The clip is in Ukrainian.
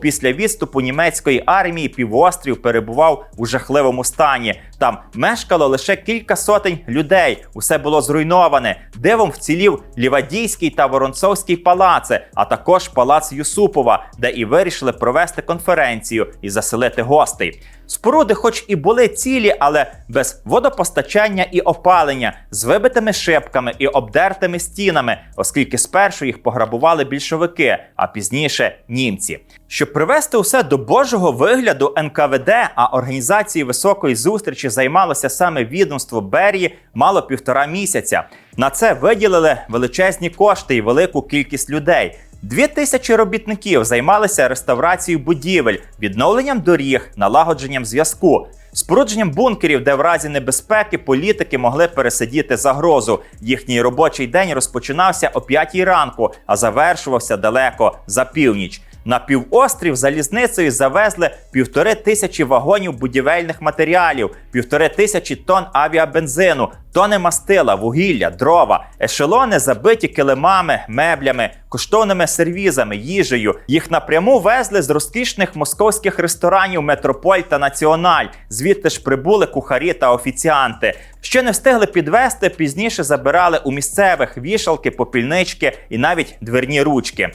Після відступу німецької армії півострів перебував у жахливому стані. Там мешкало лише кілька сотень людей. Усе було зруйноване. Дивом вцілів Лівадійський та Воронцовський палаци, а також палац Юсупова, де і вирішили провести конференцію і заселити гостей. Споруди, хоч і були цілі, але без водопостачання і опалення, з вибитими шибками і обдертими стінами, оскільки спершу їх пограбували більшовики, а пізніше німці. Щоб привести усе до божого вигляду НКВД, а організації високої зустрічі займалося саме відомство Берії, мало півтора місяця. На це виділили величезні кошти і велику кількість людей. Дві тисячі робітників займалися реставрацією будівель, відновленням доріг, налагодженням зв'язку, спорудженням бункерів, де в разі небезпеки політики могли пересидіти загрозу. Їхній робочий день розпочинався о 5 ранку, а завершувався далеко за північ. На півострів залізницею завезли півтори тисячі вагонів будівельних матеріалів, півтори тисячі тонн авіабензину, тони мастила, вугілля, дрова, ешелони забиті килимами, меблями, коштовними сервізами, їжею. Їх напряму везли з розкішних московських ресторанів Метрополь та Національ. Звідти ж прибули кухарі та офіціанти. Що не встигли підвести, пізніше забирали у місцевих вішалки, попільнички і навіть дверні ручки.